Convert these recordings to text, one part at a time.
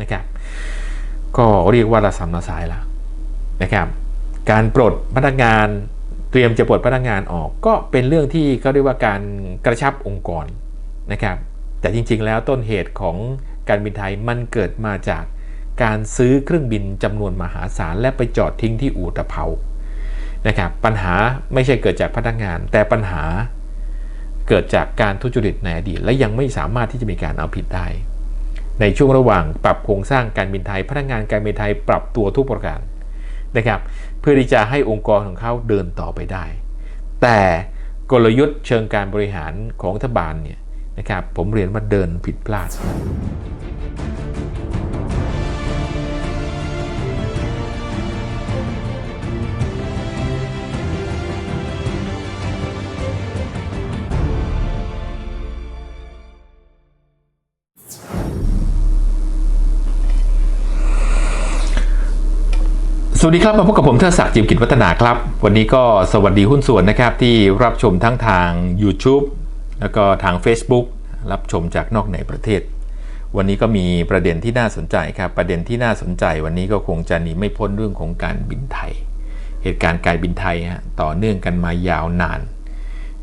นะครับ ก็เรียกว่าระสำระสายแล้วนะครับ การปลดพนักงานเตรียมจะปลดพนักงานออก ก็เป็นเรื่องที่เขาเรียกว่าการกระชับองค์กรนะครับ แต่จริงๆ แล้วต้นเหตุของการบินไทยมันเกิดมาจากการซื้อเครื่องบินจำนวนมหาศาลและไปจอดทิ้งที่อู่ตะเภานะครับปัญหาไม่ใช่เกิดจากพนักงาน แต่ปัญหาเกิดจากการทุจริตในอดีต และยังไม่สามารถที่จะมีการเอาผิดได้ ในช่วงระหว่างปรับโครงสร้างการบินไทย พนักงานการบินไทยปรับตัวทุกประการนะครับ เพื่อที่จะให้องค์กรของเขาเดินต่อไปได้ แต่กลยุทธ์เชิงการบริหารของรัฐบาลเนี่ยนะครับผมเรียนว่าเดินผิดพลาด วัสดีครับมาพบกับผมเทิดศักดิ์จิมกิจวัฒนาครับ วันนี้ก็สวัสดีหุ้นส่วนนะครับ ที่รับชมทั้งทาง YouTube แล้วก็ทาง Facebook รับชมจากนอกในประเทศ วันนี้ก็มีประเด็นที่น่าสนใจครับ ประเด็นที่น่าสนใจ วันนี้ก็คงจะหนีไม่พ้นเรื่องของการบินไทย เหตุการณ์การบินไทยฮะต่อเนื่องกันมายาวนาน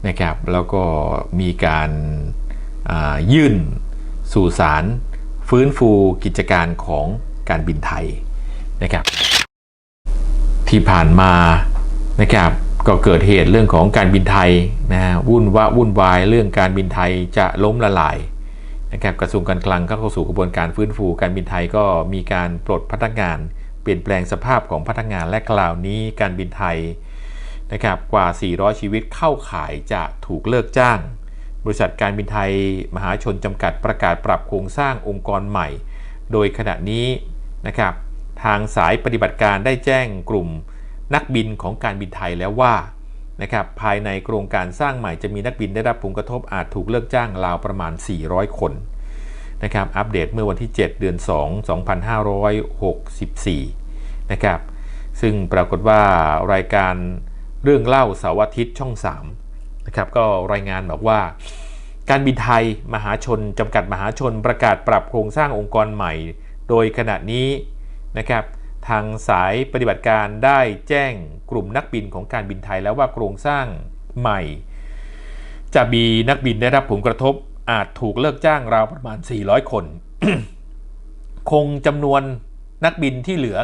นะครับ แล้วก็มีการยื่นสู่ศาลฟื้นฟูกิจการของการบินไทยนะครับ ที่ผ่านมานะครับก็เกิดเหตุเรื่องของการบินไทยนะฮะวุ่นวะวุ่นวายเรื่องการบินไทยจะล้มละลายนะครับกระทรวงการคลังก็เข้าสู่กระบวนการฟื้นฟูการบินไทยก็มีการปลดพนักงาน เปลี่ยนแปลงสภาพของพนักงานและคราวนี้การบินไทยนะครับกว่า 400 ชีวิตเข้าข่ายจะถูกเลิกจ้าง บริษัทการบินไทยมหาชนจำกัดประกาศปรับโครงสร้างองค์กรใหม่ โดยขณะนี้นะครับ ทางสายปฏิบัติการได้แจ้งกลุ่มนักบินของการบินไทยแล้วว่านะครับภายในโครงการสร้างใหม่จะมีนักบินได้รับผลกระทบอาจถูกเลิกจ้างราวประมาณ 400 คนนะครับอัปเดตเมื่อวันที่ 7 เดือน 2 2564นะครับซึ่งปรากฏว่ารายการเรื่องเล่าเสาร์อาทิตย์ช่อง3นะครับก็รายงานบอกว่า การบินไทยมหาชนจำกัดมหาชนประกาศปรับโครงสร้างองค์กรใหม่ โดยขณะนี้ นะครับทางสายปฏิบัติการได้แจ้งกลุ่มนักบินของการบินไทยแล้วว่าโครงสร้างใหม่ จะมีนักบินได้รับผลกระทบอาจถูกเลิกจ้างราวประมาณ 400 คน คงจำนวนนักบินที่เหลือ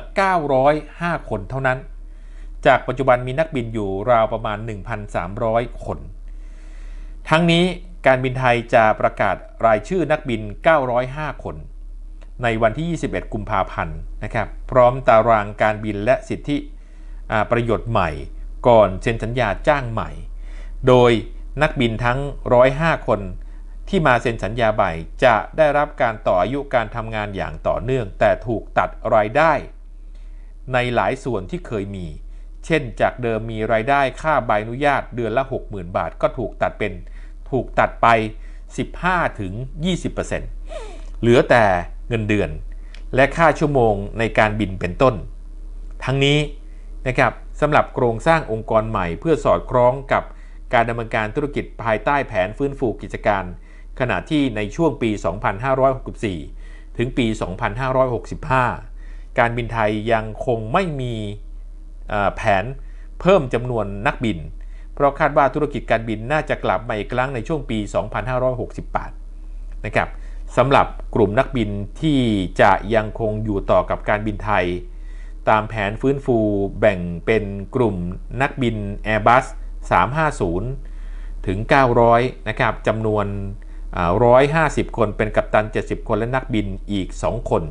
905 คนเท่านั้น จากปัจจุบันมีนักบินอยู่ราวประมาณ 1,300 คน ทั้งนี้การบินไทยจะประกาศรายชื่อนักบิน 905 คน ในวันที่ 21 กุมภาพันธ์นะครับพร้อมตารางการบินและสิทธิประโยชน์ใหม่ ก่อนเซ็นสัญญาจ้างใหม่ โดยนักบินทั้ง 105 คนที่มาเซ็นสัญญาใหม่จะได้รับการต่ออายุการทำงานอย่างต่อเนื่อง แต่ถูกตัดรายได้ ในหลายส่วนที่เคยมี เช่นจากเดิมมีรายได้ค่าใบอนุญาตเดือนละ 60,000 บาท ก็ถูกตัดเป็นถูกตัดไป 15ถึง20%เหลือแต่ เงินเดือน และค่าชั่วโมงในการบินเป็นต้น ทั้งนี้นะครับสำหรับโครงสร้างองค์กรใหม่เพื่อสอดคล้องกับการดำเนินการธุรกิจภายใต้แผนฟื้นฟูกิจการ ขณะที่ในช่วงปี 2564 ถึงปี 2565 การบินไทยยังคงไม่มีแผนเพิ่มจำนวนนักบิน เพราะคาดว่าธุรกิจการบินน่าจะกลับมาอีกครั้งในช่วงปี 2568 นะครับ สำหรับกลุ่มนักบินที่จะยังคงอยู่ต่อกับการบินไทย ตามแผนฟื้นฟูแบ่งเป็นกลุ่มนักบิน Airbus 350 ถึง 900 นะครับจำนวน 150 คนเป็นกัปตัน 70 คนและนักบินอีก 2 คน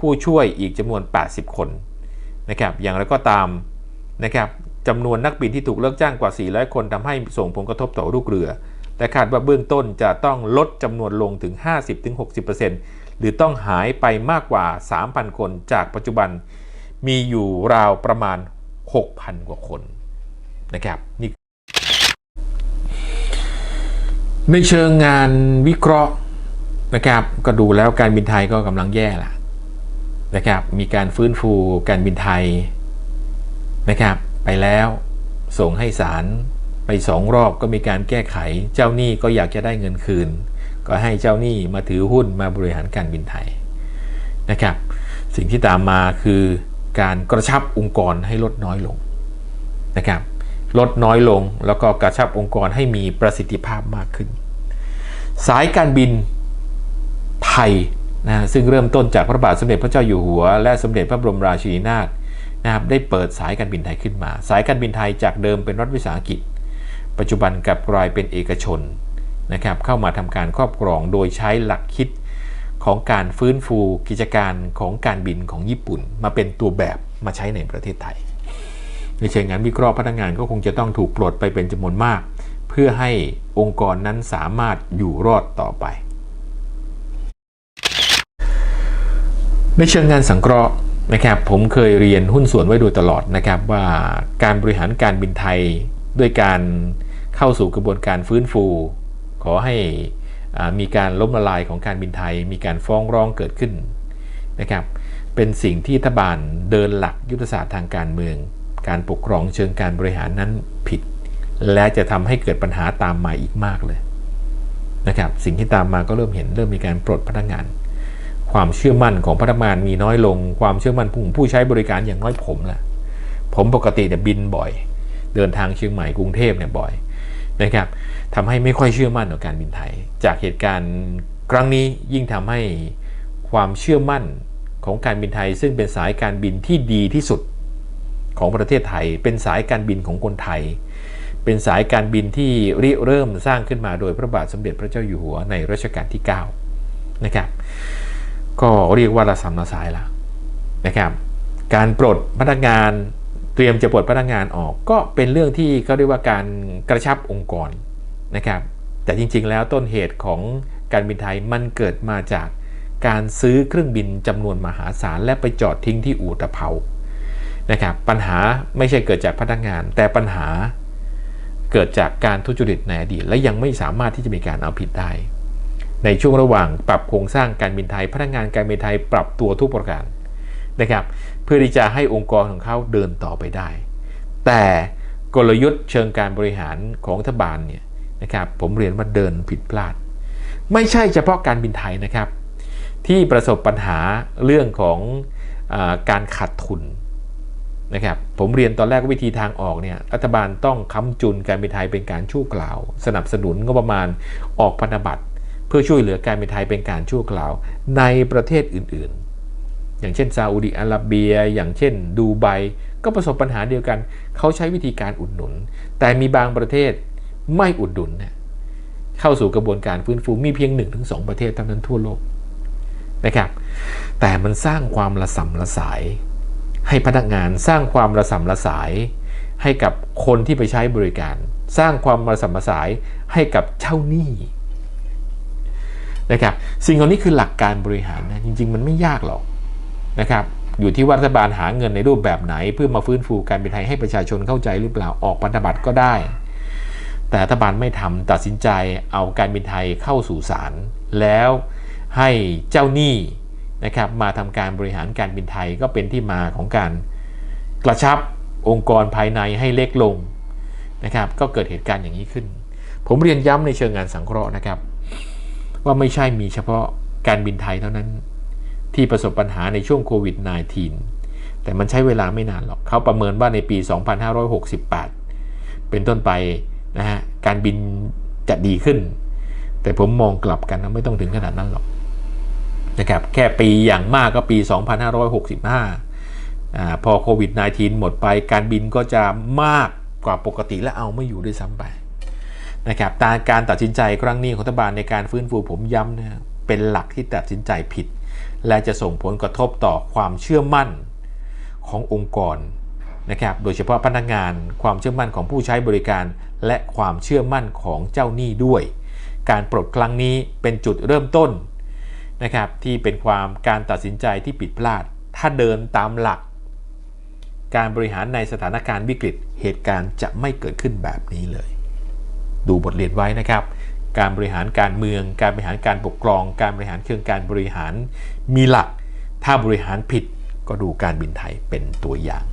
ผู้ช่วยอีกจำนวน 80 คนนะครับอย่างไรก็ตามนะครับจำนวนนักบินที่ถูกเลิกจ้างกว่า 400 คนทำให้ส่งผลกระทบต่อลูกเรือ แต่คาดว่าเบื้องต้นจะต้องลดจำนวนลงถึง 50-60%หรือต้องหายไปมากกว่า 3,000 คนจากปัจจุบัน มีอยู่ราวประมาณ 6,000 กว่าคนนะครับนี่ในเชิงงานวิเคราะห์นะครับ ก็ดูแล้วการบินไทยก็กำลังแย่ละนะครับ มีการฟื้นฟูการบินไทยนะครับ ไปแล้วส่งให้ศาล ไปสองรอบก็มีการแก้ไข เจ้าหนี้ก็อยากจะได้เงินคืน ก็ให้เจ้าหนี้มาถือหุ้นมาบริหารการบินไทยนะครับ สิ่งที่ตามมาคือการกระชับองค์กรให้ลดน้อยลงนะครับลดน้อยลงแล้วก็กระชับองค์กรให้มีประสิทธิภาพมากขึ้น สายการบินไทยนะซึ่งเริ่มต้นจากพระบาทสมเด็จพระเจ้าอยู่หัว และสมเด็จพระบรมราชินีนาถนะครับได้เปิดสายการบินไทยขึ้นมา สายการบินไทยจากเดิมเป็นรัฐวิสาหกิจ ปัจจุบันกลับกลายเป็นเอกชนนะครับเข้ามาทำการครอบครองโดยใช้หลักคิดของการฟื้นฟูกิจการของการบินของญี่ปุ่น มาเป็นตัวแบบมาใช้ในประเทศไทย ในเชิงงานวิเคราะห์พนักงานก็คงจะต้องถูกปลดไปเป็นจำนวนมาก เพื่อให้องค์กรนั้นสามารถอยู่รอดต่อไป ในเชิงงานสังเคราะห์นะครับผมเคยเรียนหุ้นส่วนไว้โดยตลอดนะครับว่าการบริหารการบินไทยด้วยการ เข้าสู่กระบวนการฟื้นฟู ขอให้มีการล้มละลายของการบินไทย มีการฟ้องร้องเกิดขึ้นนะครับ เป็นสิ่งที่รัฐบาลเดินหลักยุทธศาสตร์ทางการเมือง การปกครองเชิงการบริหารนั้นผิด และจะทำให้เกิดปัญหาตามมาอีกมากเลยนะครับสิ่งที่ตามมาก็เริ่มเห็นเริ่มมีการปลดพนักงาน ความเชื่อมั่นของพนักงานมีน้อยลง ความเชื่อมั่นของผู้ใช้บริการอย่างน้อยผมแหละผมปกติเนี่ยบินบ่อย เดินทางเชียงใหม่กรุงเทพเนี่ยบ่อย นะครับทำให้ไม่ค่อยเชื่อมั่นต่อการบินไทย จากเหตุการณ์ครั้งนี้ยิ่งทำให้ความเชื่อมั่นของการบินไทย ซึ่งเป็นสายการบินที่ดีที่สุดของประเทศไทย เป็นสายการบินของคนไทย เป็นสายการบินที่ริเริ่มสร้างขึ้นมาโดยพระบาทสมเด็จพระเจ้าอยู่หัวในรัชกาลที่ 9 นะครับ ก็เรียกว่าระสำระสายแล้วนะครับ การปลดพนักงาน เตรียมจะปลดพนักงานออก ก็เป็นเรื่องที่เขาเรียกว่าการกระชับองค์กรนะครับแต่จริงๆ แล้วต้นเหตุของการบินไทยมันเกิดมาจากการซื้อเครื่องบินจำนวนมหาศาลและไปจอดทิ้งที่อู่ตะเภานะครับปัญหาไม่ใช่เกิดจากพนักงาน แต่ปัญหาเกิดจากการทุจริตในอดีต และยังไม่สามารถที่จะมีการเอาผิดได้ ในช่วงระหว่างปรับโครงสร้างการบินไทย พนักงานการบินไทยปรับตัวทุกประการ นะครับ เพื่อที่จะให้องค์กรของเขาเดินต่อไปได้ แต่กลยุทธ์เชิงการบริหารของรัฐบาลเนี่ยนะครับผมเรียนว่าเดินผิดพลาด ไม่ใช่เฉพาะการบินไทยนะครับ ที่ประสบปัญหาเรื่องของอการขาดทุนนะครับผมเรียนตอนแรกวิธีทางออกเนี่ยรัฐบาลต้องค้ำจุนการบินไทยเป็นการชั่วคราว สนับสนุนงบประมาณออกพันธบัตร เพื่อช่วยเหลือการบินไทยเป็นการชั่วคราวในประเทศอื่นๆ อย่างเช่นซาอุดิอาระเบีย อย่างเช่นดูไบก็ประสบปัญหาเดียวกัน เขาใช้วิธีการอุดหนุน แต่มีบางประเทศไม่อุดหนุนเนี่ยเข้าสู่กระบวนการฟื้นฟูมีเพียง 1-2 ประเทศเท่านั้นทั่วโลกนะครับแต่มันสร้างความระสำระสาย ให้พนักงานสร้างความระสำระสาย ให้กับคนที่ไปใช้บริการ สร้างความระสำระสายให้กับเจ้าหนี้นะครับสิ่งเหล่านี้คือหลักการบริหารนะจริง ๆ มันไม่ยากหรอก นะครับอยู่ที่ว่ารัฐบาลหาเงินในรูปแบบไหน เพื่อมาฟื้นฟูการบินไทยให้ประชาชนเข้าใจหรือเปล่าออกพันธบัตรก็ได้ แต่รัฐบาลไม่ทำตัดสินใจเอาการบินไทยเข้าสู่ศาลแล้วให้เจ้าหนี้นะครับมาทำการบริหารการบินไทยก็เป็นที่มาของการกระชับองค์กรภายในให้เล็กลงนะครับ ก็เกิดเหตุการณ์อย่างนี้ขึ้น ผมเรียนย้ำในเชิงงานสังเคราะห์นะครับ ว่าไม่ใช่มีเฉพาะการบินไทยเท่านั้น ที่ประสบปัญหาในช่วงโควิด -19 แต่มันใช้เวลาไม่นานหรอกเขาประเมินว่าในปี 2568 เป็นต้นไปนะฮะการบินจะดีขึ้น แต่ผมมองกลับกันนะไม่ต้องถึงขนาดนั้นหรอกนะครับแค่ปีอย่างมากก็ปี 2565อ่าพอโควิด -19 หมดไปการบินก็จะมากกว่าปกติและเอาไม่อยู่ด้วยซ้ำไปนะครับตาการตัดสินใจครั้งนี้ของรัฐบาลในการฟื้นฟูผมย้ำนะเป็นหลักที่ตัดสินใจผิด และจะส่งผลกระทบต่อความเชื่อมั่นขององค์กรนะครับ โดยเฉพาะพนักงาน ความเชื่อมั่นของผู้ใช้บริการ และความเชื่อมั่นของเจ้าหนี้ด้วย การปลดครั้งนี้เป็นจุดเริ่มต้นนะครับที่เป็นความการตัดสินใจที่ผิดพลาด ถ้าเดินตามหลัก การบริหารในสถานการณ์วิกฤต เหตุการณ์จะไม่เกิดขึ้นแบบนี้เลย ดูบทเรียนไว้นะครับ การบริหารการเมือง การบริหารการปกครอง การบริหารเครื่องการบริหารมีหลัก ถ้าบริหารผิดก็ดูการบินไทยเป็นตัวอย่าง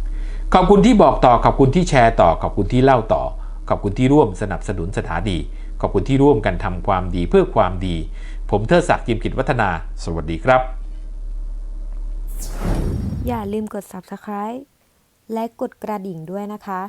ขอบคุณที่บอกต่อขอบคุณที่แชร์ต่อ ขอบคุณที่เล่าต่อ ขอบคุณที่ร่วมสนับสนุนสถานี ขอบคุณที่ร่วมกันทำความดีเพื่อความดี ผมเทิดศักดิ์ยิมกิจวัฒนา สวัสดีครับ อย่าลืมกด subscribe และกดกระดิ่งด้วยนะคะ